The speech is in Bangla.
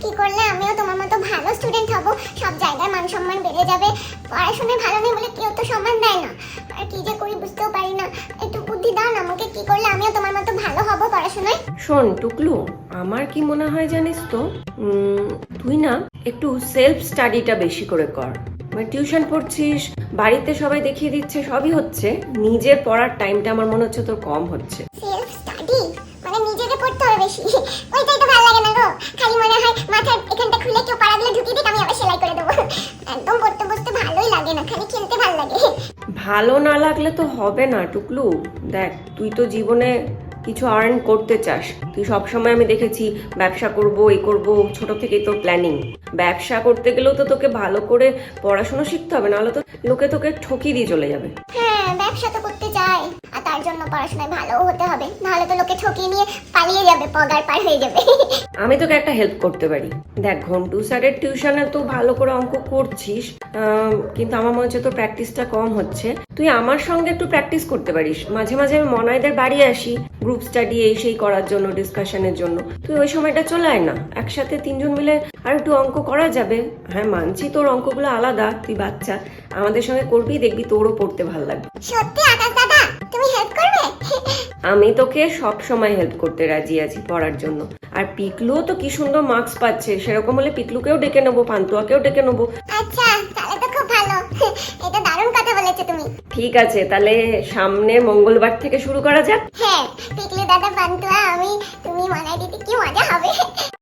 কি করলে আমিও তোমার মতো ভালো স্টুডেন্ট হব? সব জায়গায় মান সম্মান বেড়ে যাবে। পড়াশোনায় ভালো নেই বলে কেউ তো সম্মান দেয় না। আর কি যে করি বুঝতেও পারি না। একটু বুদ্ধি দাও না আমাকে কি করলে আমিও তোমার মতো ভালো হব পড়াশোনায়? শোন টুকলু আমার কি মনে হয় জানিস তো? তুই না একটু সেলফ স্টাডিটা বেশি করে কর। মানে টিউশন পড়ছিস বাড়িতে সবাই দেখিয়ে দিচ্ছে সবই হচ্ছে। নিজের পড়ার টাইমটা আমার মনে হচ্ছে তোর কম হচ্ছে। সেলফ স্টাডি মানে নিজেকে পড়তে হবে বেশি। ওইটাই ভালো না লাগলে তো হবে না, টুকলু। দেখ, তুই তো জীবনে কিছু আর্ন করতে চাস। তুই সবসময় আমি দেখেছি, ব্যবসা করব, এ করব, ছোট থেকেই তোর প্ল্যানিং ব্যবসা করতে গেলেও তো তোকে ভালো করে পড়াশোনা শিখতে হবে, নাহলে তো লোকে তোকে ঠকিয়ে দিয়ে চলে যাবে। হ্যাঁ ব্যবসা তো করতে চাই তার জন্য পড়াশোনায় ভালো হতে হবে। নাহলে তো লোকে ঠকিয়ে নিয়ে পালিয়ে যাবে পগার পার হয়ে যাবে। আমি তোকে একটা হেল্প করতে পারি। দেখ ঘন্টু স্যারের টিউশনে তো ভালো করে অঙ্ক করছিস কিন্তু আমার মনে হচ্ছে তোর প্র্যাকটিসটা কম হচ্ছে। তুই আমার সঙ্গে একটু প্র্যাকটিস করতে পারিস। মাঝে মাঝে আমি মনাইদের বাড়ি আসি গ্রুপ স্টাডি এই সেই করার জন্য ডিসকাশনের জন্য। তুই ওই সময়টা চলে আয় না। একসাথে তিনজন মিলে আর একটু অঙ্ক করা যাবে। হ্যাঁ মানছি তোর অঙ্কগুলো আলাদা তুই বাচ্চা। আমাদের সঙ্গে করবি দেখবি তোরও পড়তে ভালো লাগবে। সত্যি আকাশ দাদা? তুমি হেল্প করবে? আমি তোকে সব সময় হেল্প করতে রাজি আছি পড়ার জন্য। আর পিকলুও তো কি সুন্দর মার্কস পাচ্ছে। সেরকম হলে পিকলুকেও ডেকে নেব পান্তুয়াকেও ডেকে নেব। আচ্ছা তাহলে তো খুব ভালো। এটা দারুণ কথা বলেছ তুমি। ঠিক আছে তাহলে সামনে মঙ্গলবার থেকে শুরু করা যাক। হ্যাঁ পিকলু দাদা পান্তুয়া আমি তুমি মনাই দিতে কি মজা হবে।